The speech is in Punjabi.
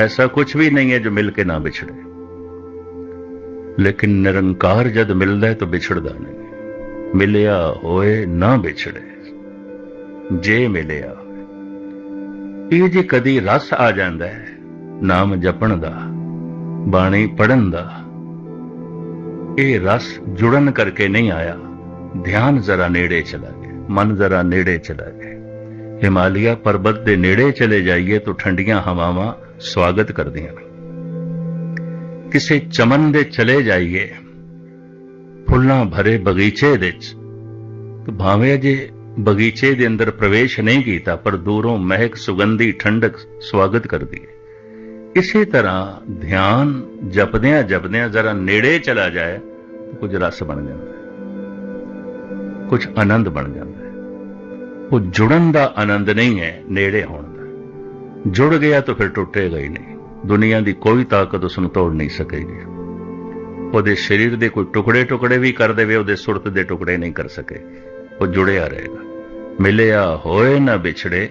ऐसा कुछ भी नहीं है जो मिल के ना बिछड़े लेकिन निरंकार जद मिलता है तो बिछड़दा नहीं मिलिया होए ना बिछड़े जे मिलिया ਹੋਏ ਇਹ ਜੇ ਕਦੀ ਰਸ ਆ ਜਾਂਦਾ ਹੈ ਨਾਮ ਜਪਣ ਦਾ ਬਾਣੀ ਪੜਨ ਦਾ ਇਹ ਰਸ ਜੁੜਨ ਕਰਕੇ ਨਹੀਂ ਆਇਆ ਧਿਆਨ ਜ਼ਰਾ ਨੇੜੇ ਚਲਾ ਗਿਆ ਮਨ ਜ਼ਰਾ ਨੇੜੇ ਚਲਾ ਗਿਆ ਹਿਮਾਲਿਆ ਪਰਬਤ ਦੇ ਨੇੜੇ ਚਲੇ ਜਾਈਏ ਤਾਂ ਠੰਡੀਆਂ ਹਵਾਵਾਂ ਸਵਾਗਤ ਕਰਦੀਆਂ ਨੇ ਕਿਸੇ ਚਮਨ ਦੇ ਚਲੇ ਜਾਈਏ, ਫੁੱਲਾਂ ਭਰੇ ਬਗੀਚੇ ਦੇ ਵਿੱਚ, ਤਾਂ ਭਾਵੇਂ ਜੇ ਬਗੀਚੇ ਦੇ ਅੰਦਰ ਪ੍ਰਵੇਸ਼ ਨਹੀਂ ਕੀਤਾ, ਪਰ ਦੂਰੋਂ ਮਹਿਕ ਸੁਗੰਧੀ ਠੰਡਕ ਸਵਾਗਤ ਕਰਦੀ ਹੈ। ਇਸੇ ਤਰ੍ਹਾਂ ਧਿਆਨ ਜਪਦਿਆਂ ਜਪਦਿਆਂ ਜ਼ਰਾ ਨੇੜੇ ਚਲਾ ਜਾਏ, ਤਾਂ ਕੁਝ ਰਸ ਬਣ ਜਾਂਦਾ ਹੈ। ਕੁਝ ਆਨੰਦ ਬਣ ਜਾਂਦਾ ਹੈ। ਉਹ ਜੁੜਨ ਦਾ ਆਨੰਦ ਨਹੀਂ ਹੈ ਨੇੜੇ ਹੋਣ ਜੁੜ ਗਿਆ ਤਾਂ ਫਿਰ ਟੁੱਟੇਗਾ ਹੀ ਨਹੀਂ ਦੁਨੀਆ ਦੀ ਕੋਈ ਤਾਕਤ ਉਸ ਨੂੰ ਤੋੜ ਨਹੀਂ ਸਕੇਗੀ ਉਹਦੇ ਸਰੀਰ ਦੇ ਕੋਈ ਟੁਕੜੇ ਟੁਕੜੇ ਵੀ ਕਰ ਦੇਵੇ, ਉਹਦੇ ਸੁਰਤ ਦੇ ਟੁਕੜੇ ਨਹੀਂ ਕਰ ਸਕੇ। ਉਹ ਜੁੜਿਆ ਰਹੇਗਾ। ਮਿਲਿਆ ਹੋਏ ਨਾ ਵਿਛੜੇ